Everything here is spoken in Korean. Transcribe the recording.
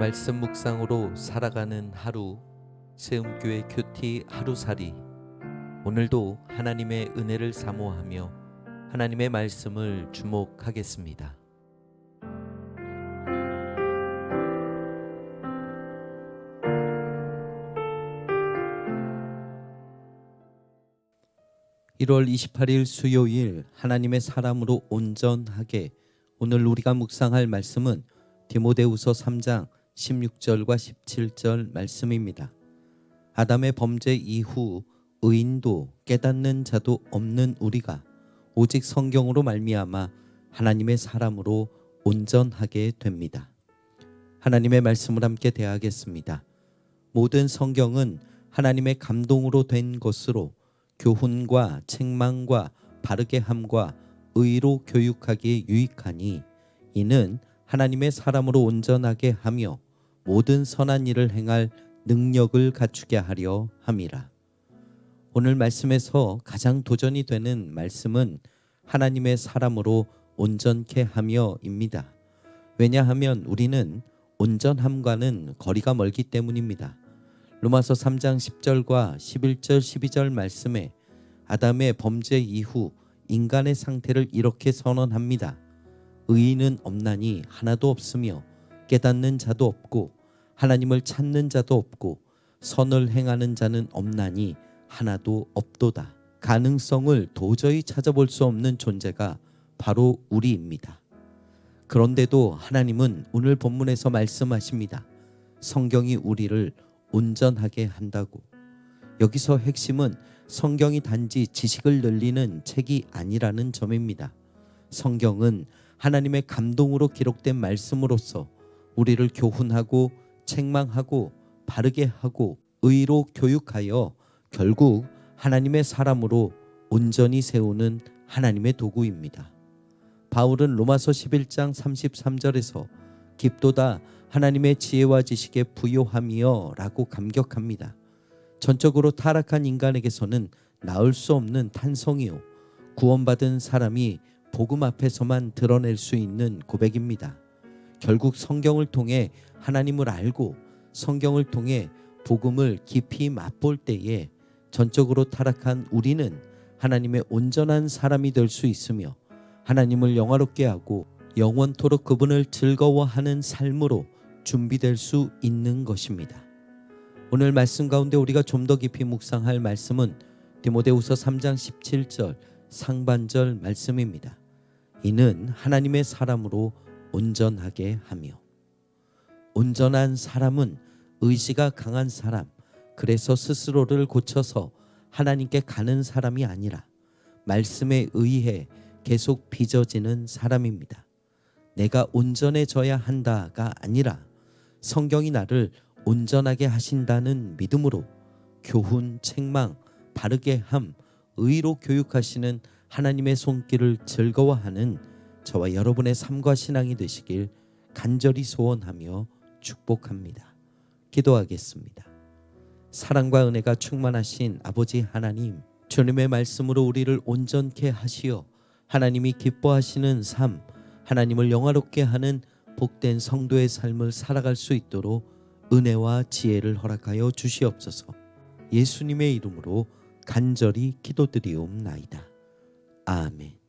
말씀 묵상으로 살아가는 하루 세움교회 큐티 하루살이 오늘도 하나님의 은혜를 사모하며 하나님의 말씀을 주목하겠습니다. (1월 28일) 수요일 하나님의 사람으로 온전하게 오늘 우리가 묵상할 말씀은 디모데후서 3장 16절과 17절 말씀입니다. 아담의 범죄 이후 의인도 깨닫는 자도 없는 우리가 오직 성경으로 말미암아 하나님의 사람으로 온전하게 됩니다. 하나님의 말씀을 함께 대하겠습니다. 모든 성경은 하나님의 감동으로 된 것으로 교훈과 책망과 바르게 함과 의로 교육하기에 유익하니 이는 하나님의 사람으로 온전하게 하며 모든 선한 일을 행할 능력을 갖추게 하려 함이라. 오늘 말씀에서 가장 도전이 되는 말씀은 하나님의 사람으로 온전케 하며입니다. 왜냐하면 우리는 온전함과는 거리가 멀기 때문입니다. 로마서 3장 10절과 11절 12절 말씀에 아담의 범죄 이후 인간의 상태를 이렇게 선언합니다. 의인은 없나니 하나도 없으며 깨닫는 자도 없고 하나님을 찾는 자도 없고 선을 행하는 자는 없나니 하나도 없도다. 가능성을 도저히 찾아볼 수 없는 존재가 바로 우리입니다. 그런데도 하나님은 오늘 본문에서 말씀하십니다. 성경이 우리를 온전하게 한다고. 여기서 핵심은 성경이 단지 지식을 늘리는 책이 아니라는 점입니다. 성경은 하나님의 감동으로 기록된 말씀으로서 우리를 교훈하고 책망하고 바르게 하고 의로 교육하여 결국 하나님의 사람으로 온전히 세우는 하나님의 도구입니다. 바울은 로마서 11장 33절에서 깊도다 하나님의 지혜와 지식에 부요함이여 라고 감격합니다. 전적으로 타락한 인간에게서는 나을 수 없는 탄성이요 구원받은 사람이 복음 앞에서만 드러낼 수 있는 고백입니다. 결국 성경을 통해 하나님을 알고 성경을 통해 복음을 깊이 맛볼 때에 전적으로 타락한 우리는 하나님의 온전한 사람이 될 수 있으며 하나님을 영화롭게 하고 영원토록 그분을 즐거워하는 삶으로 준비될 수 있는 것입니다. 오늘 말씀 가운데 우리가 좀 더 깊이 묵상할 말씀은 디모데후서 3장 17절 상반절 말씀입니다. 이는 하나님의 사람으로 온전하게 하며 온전한 사람은 의지가 강한 사람 그래서 스스로를 고쳐서 하나님께 가는 사람이 아니라 말씀에 의해 계속 빚어지는 사람입니다. 내가 온전해져야 한다가 아니라 성경이 나를 온전하게 하신다는 믿음으로 교훈, 책망, 바르게 함, 의로 교육하시는 하나님의 손길을 즐거워하는 저와 여러분의 삶과 신앙이 되시길 간절히 소원하며 축복합니다. 기도하겠습니다. 사랑과 은혜가 충만하신 아버지 하나님, 주님의 말씀으로 우리를 온전케 하시어 하나님이 기뻐하시는 삶, 하나님을 영화롭게 하는 복된 성도의 삶을 살아갈 수 있도록 은혜와 지혜를 허락하여 주시옵소서. 예수님의 이름으로 간절히 기도드리옵나이다. 아멘.